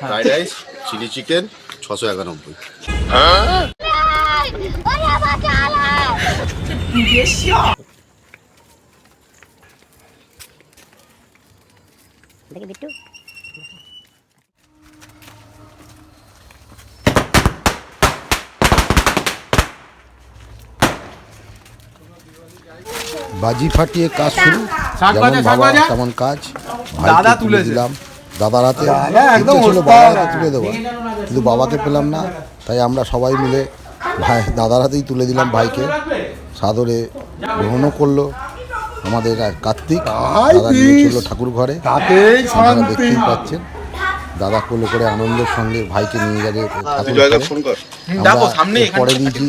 Fried rice chilli chicken ছশো একানব্বই। দেখি বিট্টু বাজি ফাটিয়ে কাজ শুরু। যেমন বাবা তেমন কাজ। দাদা তুলে দিলাম। দাদার হাতে ছিল বাবার হাতে তুলে দেবো কিন্তু বাবাকে পেলাম না তাই আমরা সবাই মিলে ভাই দাদার হাতেই তুলে দিলাম ভাইকে। সাদরে গ্রহণও করল আমাদের আর কার্তিক। দাদা নিয়ে ছিল ঠাকুর ঘরে। আপনারা দেখতেই পাচ্ছেন দাদা কোলে করে আনন্দের সঙ্গে ভাইকে নিয়ে যাবে আমরা এর পরে দিয়েছি।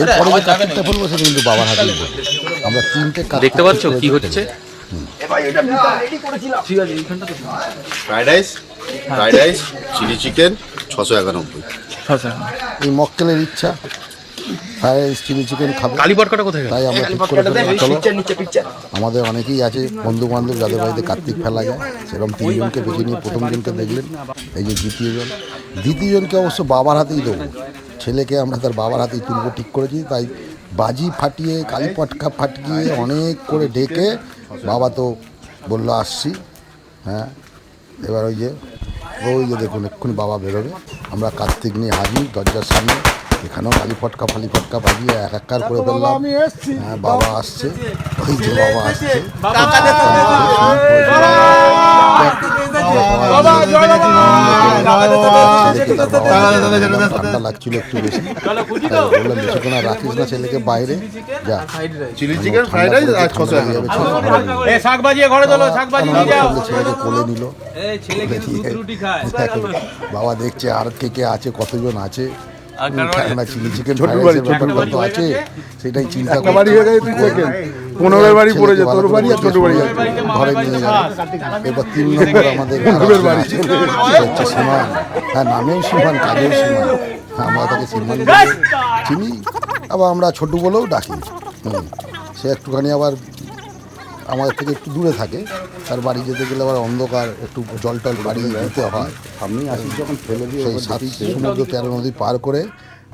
এরপরে যে কার্তিকটা ফেলব সেটা কিন্তু বাবার হাতে। আমরা তিনটে দেখতে পাচ্ছ fried rice fried rice chilli chicken ছশো একানব্বই। এই মক্কেলের ইচ্ছা ফ্রাইড রাইস চিলি চিকেন খাবে। কালীপটকাটা কোথায় তাই আমরা ঠিক করে চলো। আমাদের অনেকেই আছে বন্ধু বান্ধব যাদের বাড়িতে কার্তিক ফেলা যায় সেরকম তিনজনকে বেছে নিয়ে প্রথম জনকে দেখলেন। এই যে দ্বিতীয়জন। দ্বিতীয়জনকে অবশ্য বাবার হাতেই দেবো। ছেলেকে আমরা তার বাবার হাতেই তুলবো ঠিক করেছি তাই বাজি ফাটিয়ে কালী পটকা ফাটিয়ে অনেক করে ডেকে বাবা তো বলল আসছি হ্যাঁ এবার ওই যে ওই যে দেখুন এক্ষুনি বাবা বেরোবে আমরা কার্তিক নিয়ে হাজির দরজার সামনে এখানেও কালী ফটকা ফালি ফটকা বাজিয়ে এক একার করে ফেললাম হ্যাঁ বাবা আসছে ওই যে বাবা আসছে ঠান্ডা লাগছিল একটু বেশি বললাম বেশিক্ষণ আর রাখিস না ছেলেকে বাইরে যা। চিলি চিকেন ফ্রাইড রাইস আর ছশো যাবে, একানব্বই ছেলে এ শাক বাজিয়ে ঘরে চলো শাক নিয়ে যাও। ছেলেকে কোলে নিল। বাবা দেখছে আর কে কে আছে কতজন আছে। কেননা চিলি চিকেন কত আছে সেটাই চিন্তা। বাড়ি হয়ে গেছে তুই বাড়ি ছেলেকে তোর বাড়ি আর ছোট বাড়ি ঘরে নিয়ে যাবে। এবার তিন নম্বর আমাদের পনেরোর বাড়ি। হচ্ছে সীমান হ্যাঁ নামেও সীমান কাজেও সীমান হ্যাঁ, আমরা তাকে সীমান চিনি। আবার আমরা ছোটু বলেও ডাকি। হুম। সে একটুখানি আবার আমাদের থেকে একটু দূরে থাকে। তার বাড়ি যেতে গেলে আবার অন্ধকার একটু জল টল বাড়িয়ে দিতে হয়। আপনি আসি যখন ফেলে দিয়ে সেই সাত সমুদ্র তেরো নদী পার করে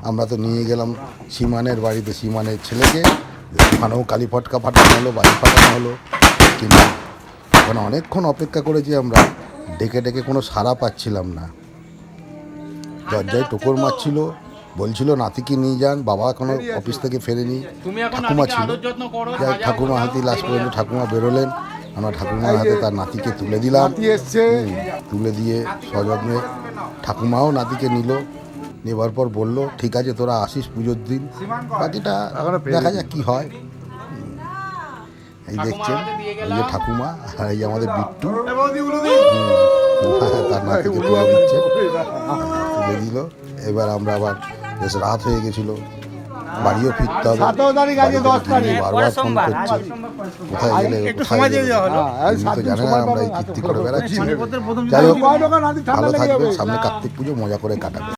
আমরা তো নিয়ে গেলাম সীমানের বাড়িতে। সীমানের ছেলেকে ওখানেও কালী ফটকা ফাটানো হলো বাড়ি ফাটানো হলো। কিন্তু ওখানে অনেকক্ষণ অপেক্ষা করেছি আমরা। ডেকে ডেকে কোনো সাড়া পাচ্ছিলাম না। দরজায় টোকর মারছিল। বলছিল নাতিকে নিয়ে যান বাবা এখনও অফিস থেকে ফেরেনি। ঠাকুমা ছিল। যাই ঠাকুমা হাতে লাস্ট পর্যন্ত ঠাকুমা বেরোলেন। আমরা ঠাকুমার হাতে তার নাতিকে তুলে দিলাম। হুম, তুলে দিয়ে সযত্নে ঠাকুমাও নাতিকে নিল। নেবার পর বলল ঠিক আছে তোরা আসিস পুজোর দিন। বাকিটা দেখা যাক কি হয়। এই দেখছেন এই যে ঠাকুমা আর এই যে আমাদের বিট্টু। তার নাতিকে তুলে দিচ্ছে। তুলে দিল। এবার আমরা আবার বেশ রাত হয়ে গেছিল। বাড়িও ফিরতে হবে। সাতেরো তারিখ আছে, বাড়ি দশ থেকে তারিখ। বারবার ফোন করছে। কোথায় গেলে কোথায় গেলে? হ্যাঁ, তো জানে না আমরা এই কীর্তি করে বেড়াচ্ছি। যাই হোক ভালো থাকবে সামনে কার্তিক পুজো মজা করে কাটাবে